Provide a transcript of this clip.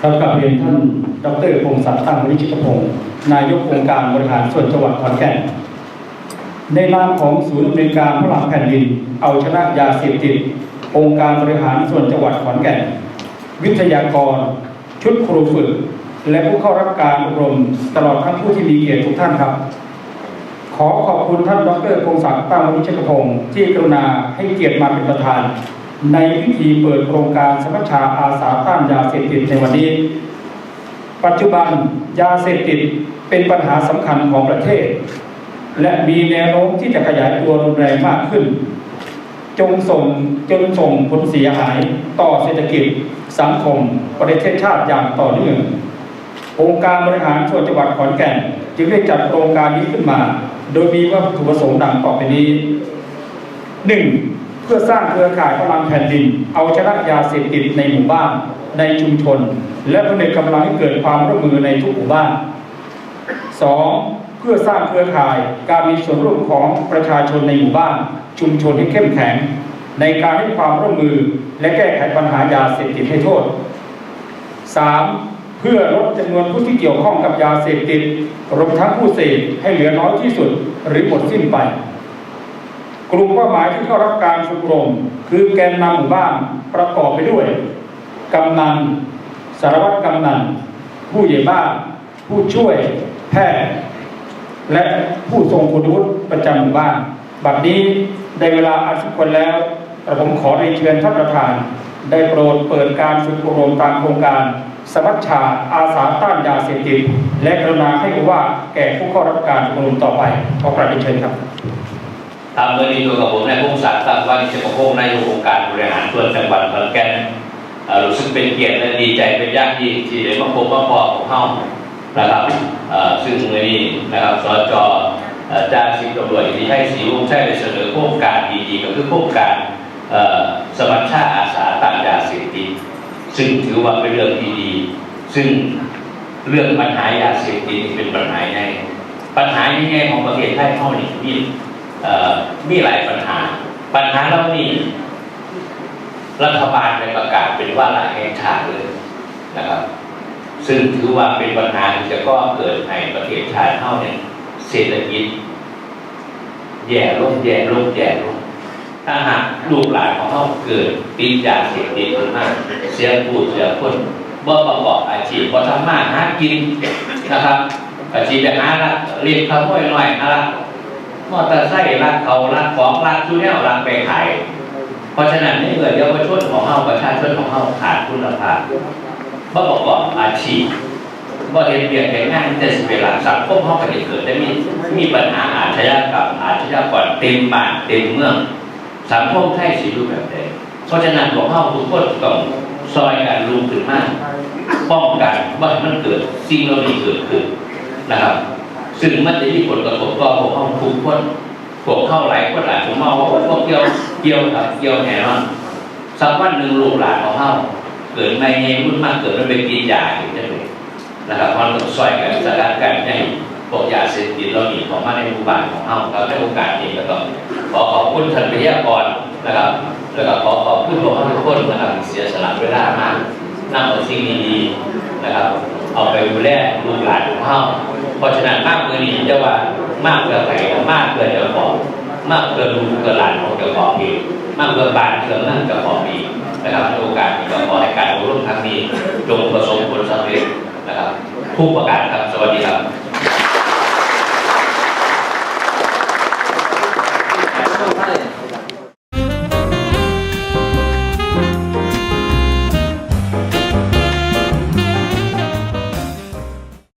ครับกับเรียนท่านดรพงศ์ศักดิ์ตั้งวิชิตพงศ์นายกองค์การบริหารส่วนจังหวัดขอนแก่น ในนามของศูนย์อำนวยการพลังแผ่นดิน เอาชนะยาเสพติด องค์การบริหารส่วนจังหวัดขอนแก่น วิทยากร ชุดครูฝึก และผู้เข้ารับการอบรมตลอดทั้งผู้ที่มีเกียรติทุกท่านครับ ขอขอบคุณท่านดรพงศักดิ์ตั้งวิชิตพงศ์ที่กรุณาให้เกียรติมาเป็นประธาน ในพิธีเปิดโครงการสมัชชาอาสาต้านยาเสพติดในวันนี้ ปัจจุบันยาเสพติดเป็นปัญหาสำคัญของประเทศ และมีแนวโน้มที่จะขยายตัวรุนแรงมากขึ้น จงส่งจนส่งผลเสียหายต่อเศรษฐกิจสังคมประเทศชาติอย่างต่อเนื่ององค์การบริหารส่วนจังหวัดขอนแก่น จึงได้จัดโครงการนี้ขึ้นมา โดยมีวัตถุประสงค์ดังต่อไปนี้หนึ่ง พื่อสร้างเครือข่ายพลังแผ่นดิน เอาชนะยาเสพติดในหมู่บ้าน ในชุมชน และผนึกกำลังให้เกิดความร่วมมือในทุกหมู่บ้าน 2. เพื่อสร้างเครือข่ายการมีส่วนร่วมของประชาชนในหมู่บ้าน ชุมชนให้เข้มแข็ง ในการให้ความร่วมมือและแก้ไขปัญหายาเสพติดให้โทษ 3. เพื่อลดจำนวนผู้ที่เกี่ยวข้องกับยาเสพติดรวมทั้งผู้เสพให้เหลือน้อยที่สุดหรือหมดสิ้นไป กลุ่มเป้าหมายที่เข้ารับการฝึกรมคือแกนนำหมู่บ้านประกอบไปด้วย กำนัน สารวัตรกำนัน ผู้ใหญ่บ้าน ผู้ช่วยแพทย์ และผู้ทรงคุณวุฒิประจำหมู่บ้าน บัดนี้ได้เวลาอันสมควรแล้วกระผมขอเรียนเชิญท่านประธาน ได้โปรดเปิดการฝึกอบรมตามโครงการ สมัชชาอาสาต้านยาเสพติดและกรุณาให้ว่าแก่ผู้เข้ารับการอบรมต่อไปขอกราบเรียนเชิญครับ ตามเมื่อนี้ตัวกับผมนายพงศักดิ์ตั้งวันเฉพาะพงศ์นายกองค์การบริหารส่วนจังหวัดขอนแก่นเอ่อรู้สึกเป็นเกียรติและดีใจเป็นอย่างยิ่งที่ได้มาพบมาพอของเฮานะครับอ่อซึ่งเมื่อนี้นะครับสจอ่อจ่าสิบตำรวจอิทธิชัยศรีวงศ์ชัยได้เสนอโครงการดีๆก็คือโครงการอ่อสมัชชาอาสาต้านยาเสพติดซึ่งถือว่าเป็นเรื่องที่ดีซึ่งเรื่องปัญหายาเสพติดเป็นปัญหาใหญ่ปัญหาใหญ่ของประเทศไทยเฮานี่มีเอ่อ มีหลายปัญหา ปัญหาเหล่านี้รัฐบาลได้ประกาศเป็นว่าหลายแห่งชาติเลยนะครับ ซึ่งถือว่าเป็นปัญหาที่จะก็เกิดในประเทศชาติเท่าเนี่ยเศรษฐกิจแย่ลงแย่ลงแย่ลงถ้าหากลูกหลานของเขาเกิดติดยาเสพติดมากเสียผู้เสียคนบ่ประกอบอาชีพบ่ทำมาหากินนะครับอาชีพแบบหาละเรียนขโมยหน่อยอะไร มอเตอร์ไซค์ลักเขาลักของลักชุดแนวลักไปขายเพราะฉะนั้นในเมื่อเยาวชนของเฮาประชาชนของเฮาขาดคุณภาพบ่ประกอบอาชีพบ่เห็นเบียดเห็นงานแต่สิเวลาสังคมเฮาก็จะเกิดได้มีมีปัญหาอาชญากรรมอาชญากรเต็มบ้านเต็มเมืองสังคมไทยสิรูปแบบใดเพราะฉะนั้นของเฮาทุกคนต้องซอยกันลุกขึ้นมากป้องกันว่าให้มันเกิดสิ่งเหล่านี้เกิดขึ้นนะครับ ซึ่งมันจะมีผลกระทบต่อพวกเขาทุกคนพวกเข้าไหลายคนหลายผมมองว่าพวกเกี่ยวเกี่ยวกับเกี่ยวแน่นอนสักวันหนึ่งลูกหลานของเขาเกิดไม่เงี้ยรุ่นมากเกิดมันเป็นกินยาอยู่จะเลยนะครับมันต้องซอยกันสกัดกันให้พวกยาเสพติดเราหนีของมาในหมู่บ้านของเขาเราได้โอกาสนี้ก็ต้องขอขอบคุณท่านวิทยากรนะครับแล้วก็ขอขอบคุณพวกเขาทุกคนนะครับเสียสละเวลามากนั่งเอาสิ่งดีๆนะครับ เอาไปดูแลลูกหลานของเขา เพราะฉะนั้นมากมือนี้จะว่ามากเพื่อใครมากเพื่อเจ้าของมากเพื่อลูกเพื่อหลานของเจ้าของเองมากเพื่อบานเพื่อเมืองเจ้าของเองนะครับโอกาสนี้ก็ขอให้การอบรมครั้งนี้จงประสบผลสำเร็จนะครับทุกประการครับสวัสดีครับ